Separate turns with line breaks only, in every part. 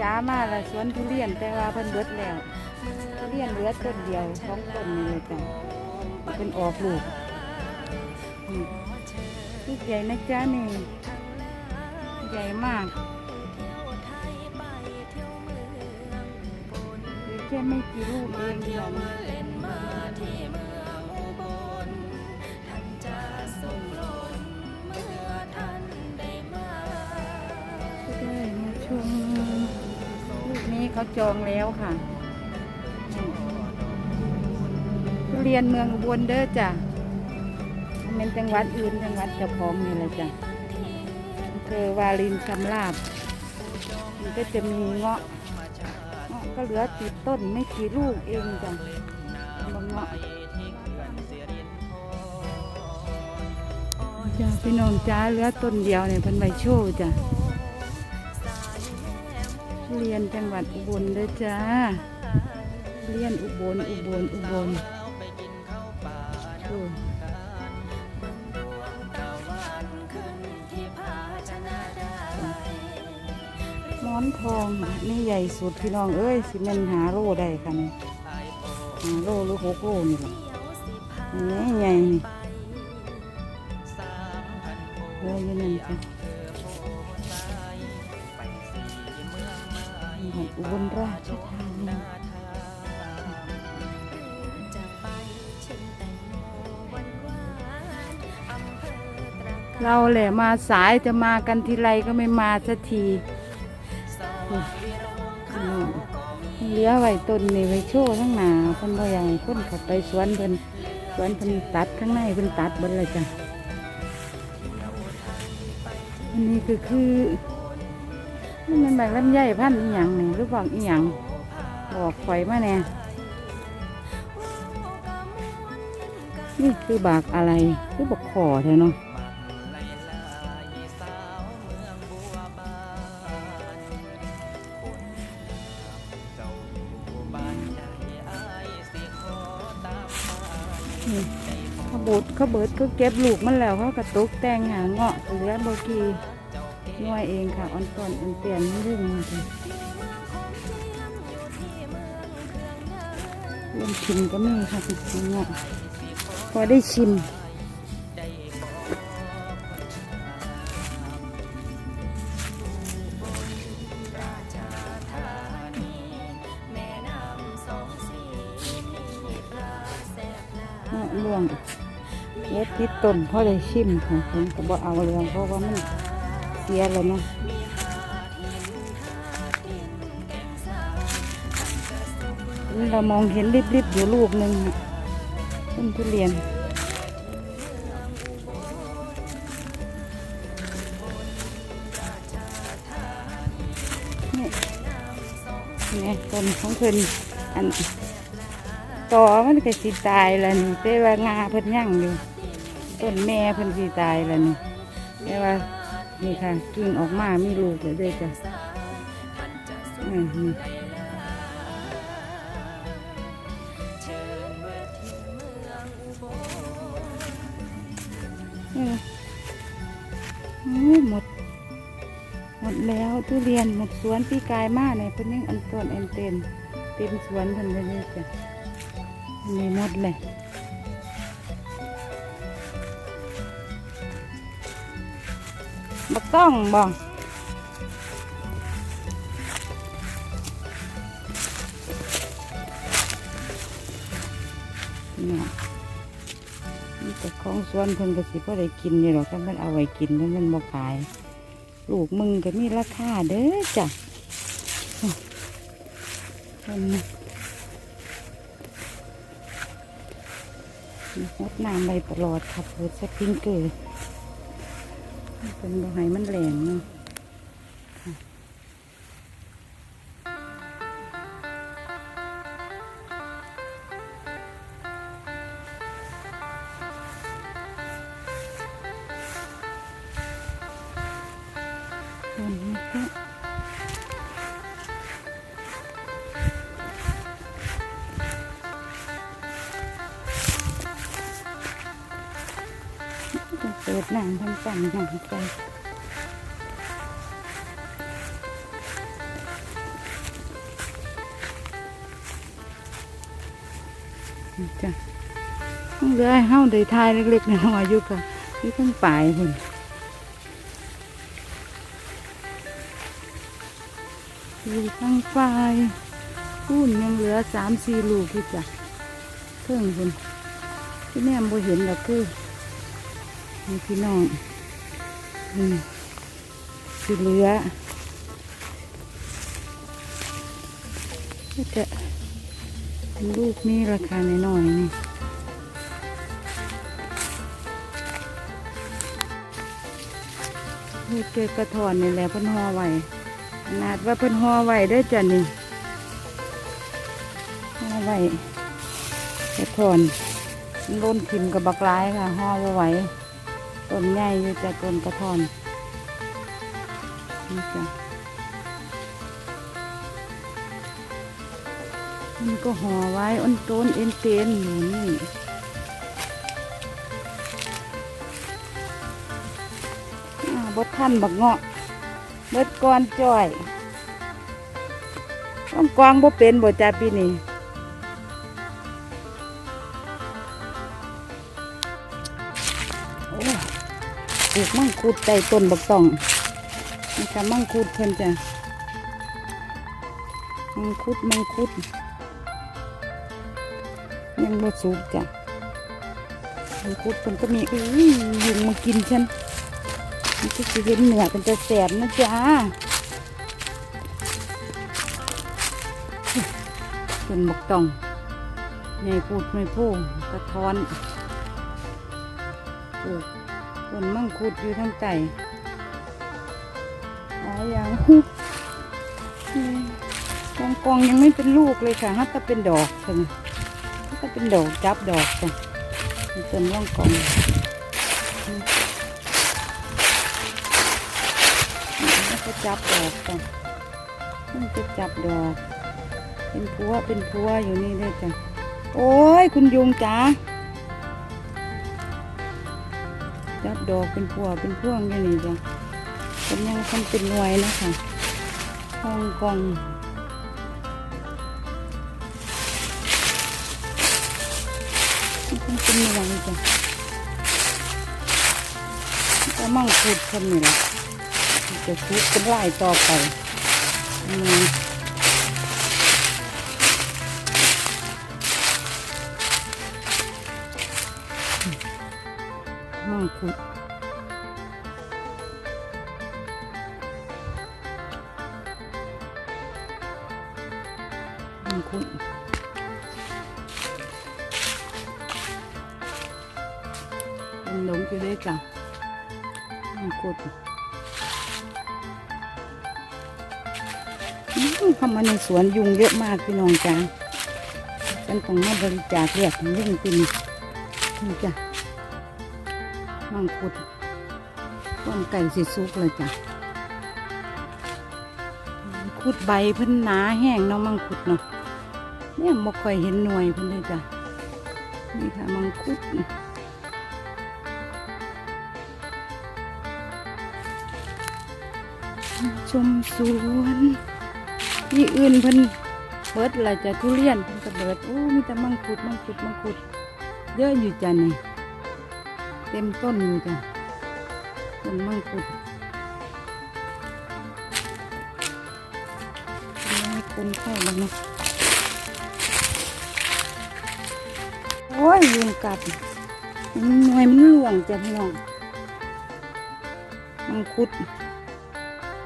จ้ามาละสวนทุเรียนแต่ว่าเพิ่นเบิดแล้วทุเรียนเหลือต้นเดียวสองต้นนี่เลยจ้ะเป็นออกลูกอืมลูกใหญ่นะจ้านี่ใหญ่มากเหลือแค่ไม่กี่ลูกเองเดียวนะก็ได้มาชมลูกนี้ เขาจองแล้วค่ะทุเรียนเมืองอุบลเด้อจ้ะเป็นจังหวัดอื่นจังหวัดเจ้าของนี่แหละจ้ะอำเภอวารินชำราบมันก็จะมีเงาะเงาะก็เหลือติดต้นไม่กี่ลูกเองจ้ะบางเงาะจ้าพี่น้องจ้าเหลือต้นเดียวเนี่ยพิ่นใบโชว์จ้ะ เรียนจังหวัดอุบลเด้อจ้าเรียนอุบลอุบลอุบลโอ้หมอนทองนี่ใหญ่สุดพี่น้องเอ้ยสิแมันหาโลได้ค่ะนี่หาโลหรือหกโลนี่แหละนี่ใหญ่นี่โอ้ยอยู่นั่นจ้ะ ของอุบลราชธานีเราแหละมาสายจะมากันทีไรก็ไม่มาสักทีเหลี้ยไว้ต้นนี่ไว้โชว์ทั้งหนาเพิ่นบ่อยากให้คนเข้าไปสวนเพิ่นสวนเพิ่นตัดข้างในเพิ่นตัดเบิดเลยจ้ะอันนี้ก็คือ นี่มันแบบลำไยพันอีหยังนี่หรือบอกอีหยังบอกไฟมาแน่นี่คือบากอะไรคือบอกขอแท้เนาะเขาบุดเขาเบิดเขาเก็บลูกมันแล้วเขากระตุกแตงหาเงาะเหลือโบกี นวดเองค่ะอ่อนต้นอันเปลี่ยนเรื่องมันจ้ะเริ่มชิมก็มีค่ะติดเงาะพอได้ชิมเงาะล่วงเล็ดติดต้นพอได้ชิมค่ะผมก็บ่เอาเลยเพราะว่ามัน เสียแล้วเนาะเรามองเห็นริบๆอยู่ลูกหนึ่งต้นทุเรียนนี่นี่ต้นของเพิ่นอันต่อมันก็สิตายแล้วนี่แต่ว่างาเพิ่นยังอยู่ต้นแม่เพิ่นสิตายแล้วนี่แต่ว่า นี่ค่ะกิ่งออกมามีลูกเลยด้วยจ้ะอืมนี่อือหมด หมดแล้วทุเรียนหมดสวนปีกายมากเนี่ยเพิ่นยังอันต้นอันเต็มเต็มสวนเพิ่นเลยเนี่ยจ้ะอันนี่หมดเลย ต้องบ่เนี่ยนี่แต่ของสวนเพิ่นก็สิบ่ได้กินนี่หรอกถ้ามันเอาไว้กินแล้วมันบ่ขาย ลูกมึงก็มีราคาเด้อจ้ะเพิ่นน่ะงดน้ำใบตลอดครับเปิดสปริงเกอร์ เป็นบ่ให้มันแหลงเนาะค่ ดน้ำทั้งกันน้ำกันจ้ะต้องเลือให้าได้ทายเล็กๆน้อยอยู่ค่ะนี่ต้องปลายหุ่นอยู่ทั้งปลายกุ้นยังเหลือสามสี่ลูกที่จ้ะเพิ่งหุ่นที่แม่บ่เห็นดอกคือ นี่พี่น้องนี่ที่เหลือก็จะลูกนี่ราคาน้อยๆนี่ลูกเกกระถอนนี่แหละเพิ่นห่อไว้ขนาดว่าเพิ่นห่อไว้ได้จ้ะนี่ห่อไว้กระถอนล้นทิมกับบักร้ายค่ะห่อไหว ต้นใหญ่อยู่จ้ะต้นกระถอนนี่จ้ะมันก็ห่อไว้อ้นต้นเอ็นเตนอยู่นี่อาบดท่านบักเงาะเบิดก้อนจ้อยต้องกวางบ่เป็นบ่จ้าปีนี้ ลูกมังคุดใต้ต้นบักตองนี่ค่ะมังคุดเพิ่นจ้ะมังคุดมังคุด ยังบ่สุกจ้ะมังคุดเพิ่นก็มีอื้อยุงมากินฉันมันก็จะเห็นเหนือเป็นจะแสบนะจ๊ะเป็นบกตองใหญ่พูดไม่พูดกระท้อนปลูกต้ นมังคุดอยู่ทั้งใจหลายอย่างกองกองยังไม่เป็นลูกเลยค่ะฮัตจะเป็นดอกใช่ไหมฮัตจะเป็นดอกจับดอกจ้ะมีต้นล่องกองมันก็จับดอกจ้ะมันจะจับดอก เป็นพัวเป็นพัวอยู่นี่เลยจ้ะโอ้ยคุณยุงจ๋า จับดอกเป็นพัวเป็นพวงอยู่นี่จ้ะเป็นยังทำเป็นหน่วยนะคะห้องกองมันเป็นหน่วยจ้ะก็มั่งพูดคำนี่แหละจะทุบเป็นลายต่อไปอืม มังคุดมังคุดเป็นหลงไปเลยจ้ะมังคุดอืมเข้ามาในสวนยุงเยอะมากพี่น้องจ้าฉันต้องมาบริจาคเลือดให้ยุงกินนี่จ้ะ มังคุดต้นไก่สิสุกเลยจ้ะคุดใบเพิ่นหนาแห้งเนาะมังคุดเนาะเนี่ยบ่ค่อยเห็นหน่วยเพิ่นเลยจ้ะนี่ค่ะมังคุดชมสวนที่อื่นเพิ่นเบิดอะไรจะทุเรียนเพิ่นก็เบิดโอ้มีแต่มังคุดมังคุดมังคุดเยอะอยู่จ้ะนี่ เต็มต้นจ้ะต้นมังคุดให้คนเข้าแล้วนะโอ้ยยุงกัดหน่วยมันหลวงจ้ะพี่น้องมังคุด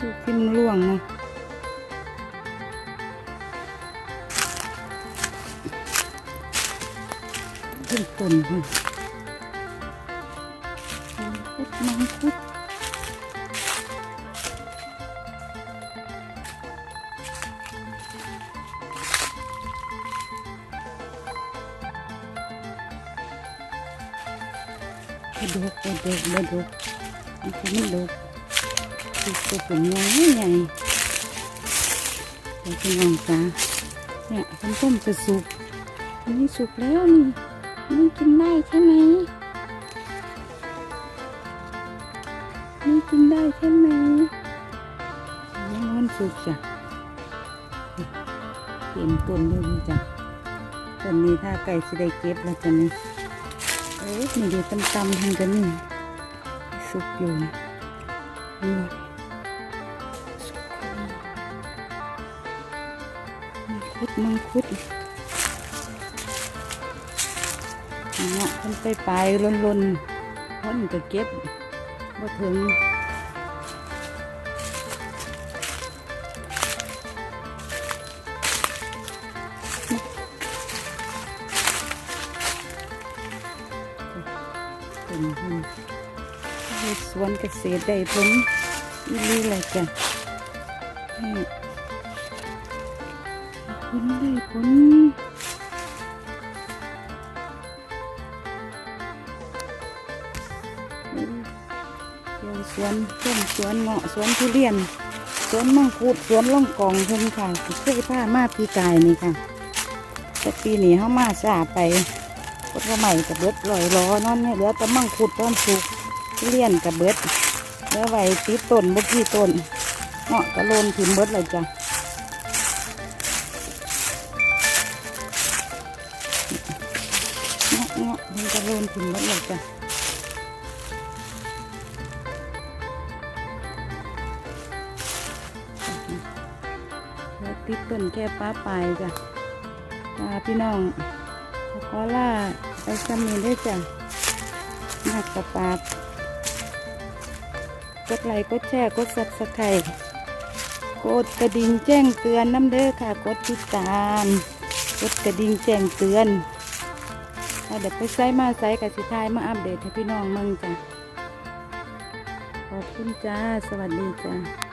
ลูกที่มันหลวงเนาะขึ้นต้นค่ะ มังคุดกระดกกระดกกระดกมันคือมันดกคือตัวผมใหญ่ใหญ่แต่เป็นองศาเนี่ยต้นต้มจะสุกอันนี้สุกแล้วนี่นี่กินได้ใช่ไหม นี่กินได้ใช่ไหมนี่มันสุกจ้ะเต็มต้นเลยนี่จ้ะต้นนี้ถ้าไก่สิได้เก็บแล้วจ้ะนี่เอ้ยนี่ดูตำตำๆทางกันนี่สุกอยู่นี่นี่สุกมังคุดมังคุดเนาะมันไปปลายๆล้นๆพ้นก็เก็บ บ่ถึงเป็นหุ่นสวนเกษตรได้ผลอีหลีเลยจ้ะให้ผลได้ผล วสวนต้นสวนเงาะสวนทุเรียน สวนมังคุดสวนล่องกองเพิ่นค่ะที่เคยพามาปีกายนี่ค่ะ แต่ปีนี้เข้ามาซาไปพดใหม่กับเบิดลอยล้อนอนเนี่ยเหลือแต่มังคุดต้นสุกทุเรียนกับเบิดเหลือไว้ติดต้นบ่กี่ต้นเงาะกระโลนถึงเบิดเลยจ้ะเงาะเงาะมันกระโลนถึงเบิดเลยจ้ะ ติดต้นแค่ป้าปลายจ้ะลาพี่น้องขอล่าไปสมีได้จ้ะนักกระปาดกดไลค์กดแชร์กดซับสไครต์กดกระดิ่งแจ้งเตือนน้ำเด้อค่ะ กดติดตามกดกระดิ่งแจ้งเตือนถ้าเดี๋ยวไปไซมาไซกับสิทายมาอัปเดตให้พี่น้องมึงจ้ะขอบคุณจ้า สวัสดีจ้า